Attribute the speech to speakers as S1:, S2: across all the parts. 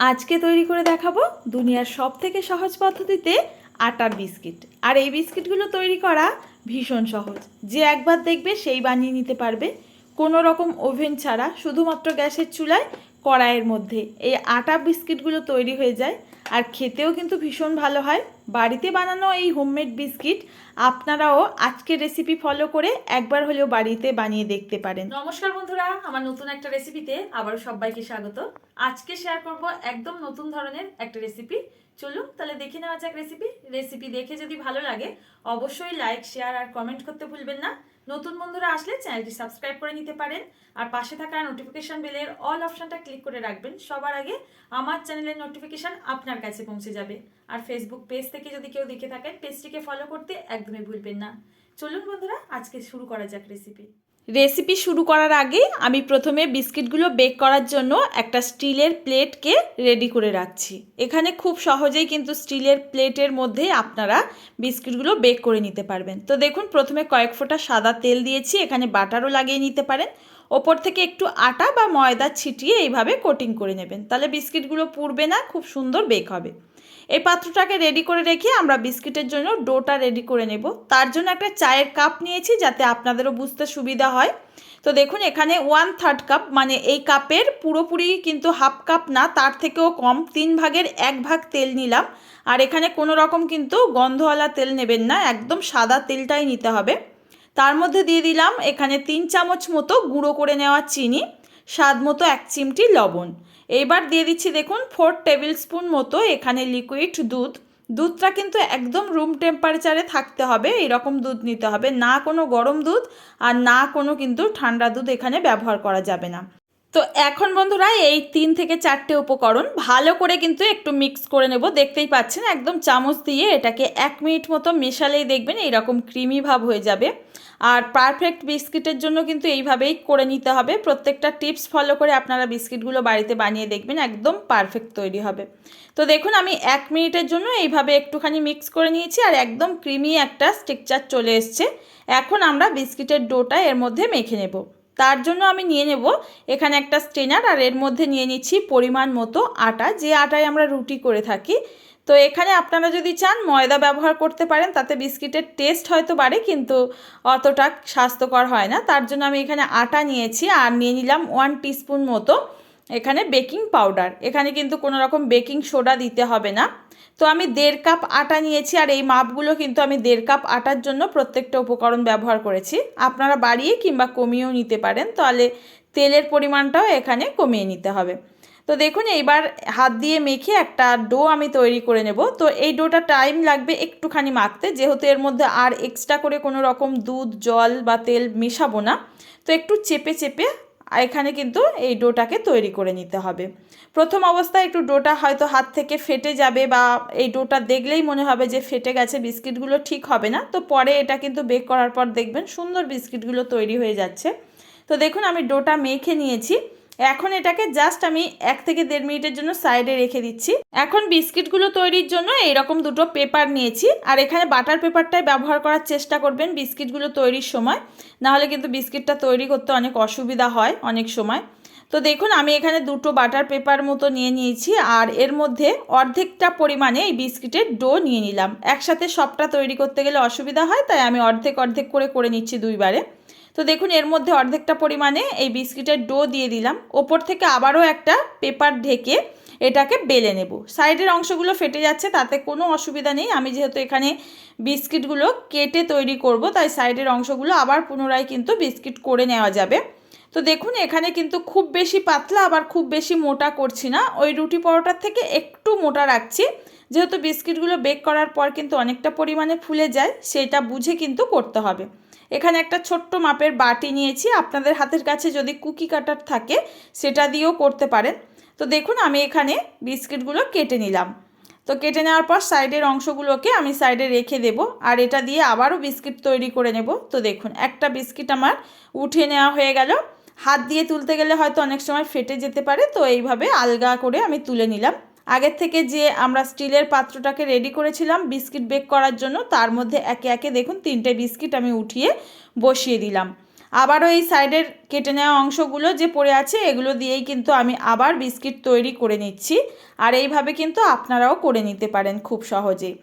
S1: আজকে তৈরি করে দেখাবো দুনিয়ার সব থেকে সহজ পদ্ধতিতে আটার বিস্কিট। আর এই বিস্কিটগুলো তৈরি করা ভীষণ সহজ। যে একবার দেখবে সেই বানিয়ে নিতে পারবে। কোনো রকম ওভেন ছাড়া, শুধুমাত্র গ্যাসের চুলায় কড়াইয়ের মধ্যে। এই আটা বিস্কিটগুলো তৈরি হয়ে যায়। আর খেতেও কিন্তু ভীষণ ভালো হয়। বাড়িতে বানানো এই হোমমেড বিস্কিট আপনারাও আজকের রেসিপি ফলো করে একবার হলেও বাড়িতে বানিয়ে দেখতে পারেন। নমস্কার বন্ধুরা, আমার নতুন একটা রেসিপিতে আবারও সবাইকে স্বাগত। আজকে শেয়ার করব একদম নতুন ধরনের একটা রেসিপি চলুন তাহলে দেখে নেওয়া যাক রেসিপি রেসিপি দেখে যদি ভালো লাগে, অবশ্যই লাইক শেয়ার আর কমেন্ট করতে ভুলবেন না। নতুন বন্ধুরা আসলে চ্যানেলটি সাবস্ক্রাইব করে নিতে পারেন। আর পাশে থাকা নোটিফিকেশান বেলের অল অপশনটা ক্লিক করে রাখবেন। সবার আগে আমার চ্যানেলের নোটিফিকেশান আপনার কাছে পৌঁছে যাবে। আর ফেসবুক পেজ থেকে যদি কেউ দেখে থাকেন পেজটিকে ফলো করতে একদমই ভুলবেন না। চলুন বন্ধুরা, আজকে শুরু করা যাক রেসিপি রেসিপি শুরু করার আগে আমি প্রথমে বিস্কিটগুলো বেক করার জন্য একটা স্টিলের প্লেটকে রেডি করে রাখছি। এখানে খুব সহজেই কিন্তু স্টিলের প্লেটের মধ্যে আপনারা বিস্কিটগুলো বেক করে নিতে পারবেন। তো দেখুন, প্রথমে কয়েক ফোঁটা সাদা তেল দিয়েছি, এখানে বাটারও লাগিয়ে নিতে পারেন। ওপর থেকে একটু আটা বা ময়দা ছিটিয়ে এইভাবে কোটিং করে নেবেন। তাহলে বিস্কিটগুলো পুড়বে না, খুব সুন্দর বেক হবে। এই পাত্রটাকে রেডি করে রেখে আমরা বিস্কিটের জন্য ডোটা রেডি করে নেব। তার জন্য একটা চায়ের কাপ নিয়েছি যাতে আপনাদেরও বুঝতে সুবিধা হয়। তো দেখুন, এখানে ওয়ান থার্ড কাপ মানে এই কাপের পুরোপুরি কিন্তু হাফ কাপ না, তার থেকেও কম, তিন ভাগের এক ভাগ তেল নিলাম। আর এখানে কোনো রকম কিন্তু গন্ধওয়ালা তেল নেবেন না, একদম সাদা তেলটাই নিতে হবে। তার মধ্যে দিয়ে দিলাম এখানে তিন চামচ মতো গুঁড়ো করে নেওয়া চিনি। স্বাদ মতো এক চিমটি লবণ। এইবার দিয়ে দিচ্ছি দেখুন ফোর টেবিল স্পুন মতো এখানে লিকুইড দুধ। দুধটা কিন্তু একদম রুম টেম্পারেচারে থাকতে হবে, এরকম দুধ নিতে হবে। না কোনো গরম দুধ আর না কোনো কিন্তু ঠান্ডা দুধ এখানে ব্যবহার করা যাবে না। তো এখন বন্ধুরা এই তিন থেকে চারটে উপকরণ ভালো করে কিন্তু একটু মিক্স করে নেব। দেখতেই পাচ্ছেন, একদম চামচ দিয়ে এটাকে এক মিনিট মতো মেশালেই দেখবেন এইরকম ক্রিমি ভাব হয়ে যাবে। আর পারফেক্ট বিস্কিটের জন্য কিন্তু এইভাবেই করে নিতে হবে। প্রত্যেকটা টিপস ফলো করে আপনারা বিস্কিটগুলো বাড়িতে বানিয়ে দেখবেন, একদম পারফেক্ট তৈরি হবে। তো দেখুন, আমি এক মিনিটের জন্য এইভাবে একটুখানি মিক্স করে নিয়েছি আর একদম ক্রিমি একটা স্ট্রাকচার চলে এসছে। এখন আমরা বিস্কিটের ডোটা এর মধ্যে মেখে নেব। তার জন্য আমি নিয়ে নেব এখানে একটা স্টেনার আর এর মধ্যে নিয়ে নিচ্ছি পরিমাণ মতো আটা। যে আটায় আমরা রুটি করে থাকি। তো এখানে আপনারা যদি চান ময়দা ব্যবহার করতে পারেন, তাতে বিস্কিটের টেস্ট হয়তো বাড়ে, কিন্তু অতটা স্বাস্থ্যকর হয় না। তার জন্য আমি এখানে আটা নিয়েছি আর নিয়ে নিলাম ওয়ান টিস্পুন মতো এখানে বেকিং পাউডার। এখানে কিন্তু কোনো রকম বেকিং সোডা দিতে হবে না। তো আমি দেড় কাপ আটা নিয়েছি আর এই মাপগুলো কিন্তু আমি দেড় কাপ আটার জন্য প্রত্যেকটা উপকরণ ব্যবহার করেছি। আপনারা বাড়িয়ে কিংবা কমিয়েও নিতে পারেন, তাহলে তেলের পরিমাণটাও এখানে কমিয়ে নিতে হবে। তো দেখুন, এইবার হাত দিয়ে মেখে একটা ডো আমি তৈরি করে নেব। তো এই ডোটা টাইম লাগবে একটুখানি মাখতে, যেহেতু এর মধ্যে আর এক্সট্রা করে কোনো রকম দুধ, জল বা তেল মেশাবো না। তো একটু চেপে চেপে এখানে কিন্তু এই ডোটাকে তৈরি করে নিতে হবে। প্রথম অবস্থায় একটু ডোটা হয়তো হাত থেকে ফেটে যাবে বা এই ডোটা দেখলেই মনে হবে যে ফেটে গেছে, বিস্কিটগুলো ঠিক হবে না। তো পরে এটা কিন্তু বেক করার পর দেখবেন সুন্দর বিস্কিটগুলো তৈরি হয়ে যাচ্ছে। তো দেখুন আমি ডোটা মেখে নিয়েছি। এখন এটাকে জাস্ট আমি এক থেকে দেড় মিনিটের জন্য সাইডে রেখে দিচ্ছি। এখন বিস্কিটগুলো তৈরির জন্য এইরকম দুটো পেপার নিয়েছি। আর এখানে বাটার পেপারটাই ব্যবহার করার চেষ্টা করবেন বিস্কিটগুলো তৈরির সময়। নাহলে কিন্তু বিস্কিটটা তৈরি করতে অনেক অসুবিধা হয় অনেক সময়। তো দেখুন, আমি এখানে দুটো বাটার পেপার মতো নিয়ে নিয়েছি। আর এর মধ্যে অর্ধেকটা পরিমাণে এই বিস্কিটের ডো নিয়ে নিলাম। একসাথে সবটা তৈরি করতে গেলে অসুবিধা হয়, তাই আমি অর্ধেক অর্ধেক করে করে নিচ্ছি দুইবারে। তো দেখুন, এর মধ্যে অর্ধেকটা পরিমাণে এই বিস্কিটের ডো দিয়ে দিলাম। ওপর থেকে আবারও একটা পেপার ঢেকে এটাকে বেলে নেব। সাইডের অংশগুলো ফেটে যাচ্ছে, তাতে কোনো অসুবিধা নেই। আমি যেহেতু এখানে বিস্কিটগুলো কেটে তৈরি করব, তাই সাইডের অংশগুলো আবার পুনরায় কিন্তু বিস্কিট করে নেওয়া যাবে। তো দেখুন, এখানে কিন্তু খুব বেশি পাতলা, আবার খুব বেশি মোটা করছি না। ওই রুটি পরোটার থেকে একটু মোটা রাখছি। যেহেতু বিস্কিটগুলো বেক করার পর কিন্তু অনেকটা পরিমাণে ফুলে যায়, সেটা বুঝে কিন্তু করতে হবে। এখানে একটা ছোট্ট মাপের বাটি নিয়েছি। আপনাদের হাতের কাছে যদি কুকি কাটার থাকে, সেটা দিয়েও করতে পারেন। তো দেখুন, আমি এখানে বিস্কিটগুলো কেটে নিলাম। তো কেটে নেওয়ার পর সাইডের অংশগুলোকে আমি সাইডে রেখে দেব আর এটা দিয়ে আবারও বিস্কিট তৈরি করে নেব। তো দেখুন, একটা বিস্কিট আমার উঠিয়ে নেওয়া হয়ে গেল। হাত দিয়ে তুলতে গেলে হয়তো অনেক সময় ফেটে যেতে পারে, তো এইভাবে আলগা করে আমি তুলে নিলাম। আগের থেকে যে আমরা স্টিলের পাত্রটাকে রেডি করেছিলাম, বিস্কিট বেক করার জন্য, তার মধ্যে একে একে দেখুন তিনটে বিস্কিট আমি উঠিয়ে বসিয়ে দিলাম। আবারও এই সাইডের কেটে নেওয়া অংশগুলো যে পড়ে আছে, এগুলো দিয়েই কিন্তু আমি আবার বিস্কিট তৈরি করে নিচ্ছি। আর এইভাবে কিন্তু আপনারাও করে নিতে পারেন খুব সহজেই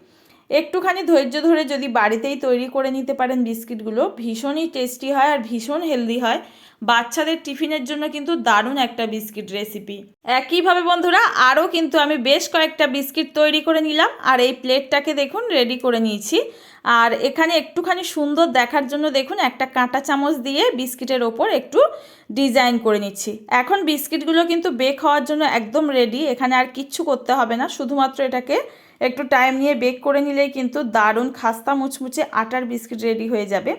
S1: একটুখানি ধৈর্য ধরে যদি বাড়িতেই তৈরি করে নিতে পারেন বিস্কিটগুলো, ভীষণই টেস্টি হয় আর ভীষণ হেলদি হয়। বাচ্চাদের টিফিনের জন্য কিন্তু দারুণ একটা বিস্কিট রেসিপি একইভাবে বন্ধুরা, আরও কিন্তু আমি বেশ কয়েকটা বিস্কিট তৈরি করে নিলাম আর এই প্লেটটাকে দেখুন রেডি করে নিয়েছি। আর এখানে একটুখানি সুন্দর দেখার জন্য দেখুন, একটা কাঁটা চামচ দিয়ে বিস্কিটের ওপর একটু ডিজাইন করে নিচ্ছি। এখন বিস্কিটগুলো কিন্তু বেক হওয়ার জন্য একদম রেডি এখানে আর কিচ্ছু করতে হবে না, শুধুমাত্র এটাকে একটু টাইম নিয়ে বেক করে নিলেই কিন্তু দারুণ খাস্তা মুচমুচে আটার বিস্কিট রেডি হয়ে যাবে।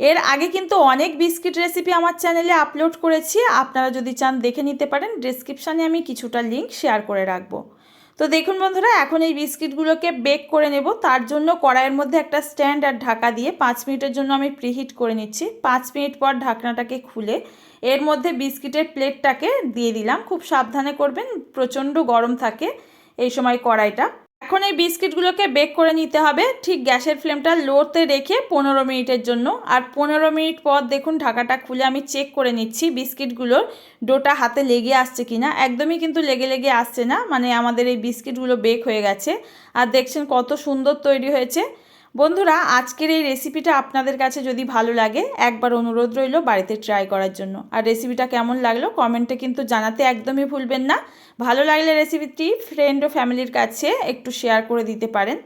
S1: এর আগে কিন্তু অনেক বিস্কিট রেসিপি আমার চ্যানেলে আপলোড করেছি, আপনারা যদি চান দেখে নিতে পারেন ডিসক্রিপশানে আমি কিছুটা লিঙ্ক শেয়ার করে রাখব। তো দেখুন বন্ধুরা, এখন এই বিস্কিটগুলোকে বেক করে নেব। তার জন্য কড়াইয়ের মধ্যে একটা স্ট্যান্ড আর ঢাকা দিয়ে পাঁচ মিনিটের জন্য আমি প্রিহিট করে নিচ্ছি। পাঁচ মিনিট পর ঢাকনাটাকে খুলে এর মধ্যে বিস্কিটের প্লেটটাকে দিয়ে দিলাম। খুব সাবধানে করবেন, প্রচণ্ড গরম থাকে এই সময় কড়াইটা। এখন এই বিস্কিটগুলোকে বেক করে নিতে হবে। ঠিক গ্যাসের ফ্লেমটা লোতে রেখে পনেরো মিনিটের জন্য। আর পনেরো মিনিট পর দেখুন ঢাকাটা খুলে আমি চেক করে নিচ্ছি বিস্কিটগুলোর ডোটা হাতে লেগে আসছে কিনা। একদমই কিন্তু লেগে লেগে আসছে না মানে আমাদের এই বিস্কিটগুলো বেক হয়ে গেছে। আর দেখছেন কত সুন্দর তৈরি হয়েছে। বন্ধুরা, আজকের এই রেসিপিটা আপনাদের কাছে যদি ভালো লাগে, একবার অনুরোধ রইল বাড়িতে ট্রাই করার জন্য। আর রেসিপিটা কেমন লাগল কমেন্টে কিন্তু জানাতে একদমই ভুলবেন না। ভালো লাগলে রেসিপিটি ফ্রেন্ড ও ফ্যামিলির কাছে একটু শেয়ার করে দিতে পারেন।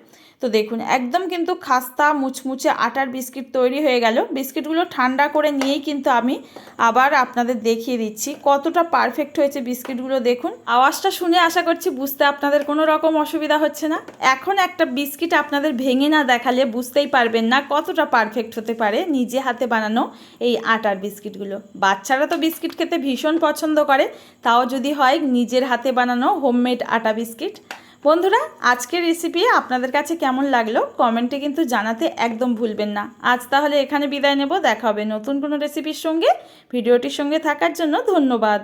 S1: তো দেখুন, একদম কিন্তু খাস্তা, মুচমুচে আটার বিস্কিট তৈরি হয়ে গেল। বিস্কিটগুলো ঠান্ডা করে নিয়েই কিন্তু আমি আবার আপনাদের দেখিয়ে দিচ্ছি কতটা পারফেক্ট হয়েছে বিস্কিটগুলো। দেখুন, আওয়াজটা শুনে আশা করছি বুঝতে আপনাদের কোনো রকম অসুবিধা হচ্ছে না। এখন একটা বিস্কিট আপনাদের ভেঙে না দেখালে বুঝতেই পারবেন না কতটা পারফেক্ট হতে পারে নিজে হাতে বানানো এই আটার বিস্কিটগুলো। বাচ্চারা তো বিস্কিট খেতে ভীষণ পছন্দ করে, তাও যদি হয় নিজের হাতে বানানো হোমমেড আটা বিস্কিট। বন্ধুরা, আজকের রেসিপি আপনাদের কাছে কেমন লাগল কমেন্টে কিন্তু জানাতে একদম ভুলবেন না। আজ তাহলে এখানে বিদায় নেব, দেখা হবে নতুন কোনো রেসিপির সঙ্গে। ভিডিওটির সঙ্গে থাকার জন্য ধন্যবাদ।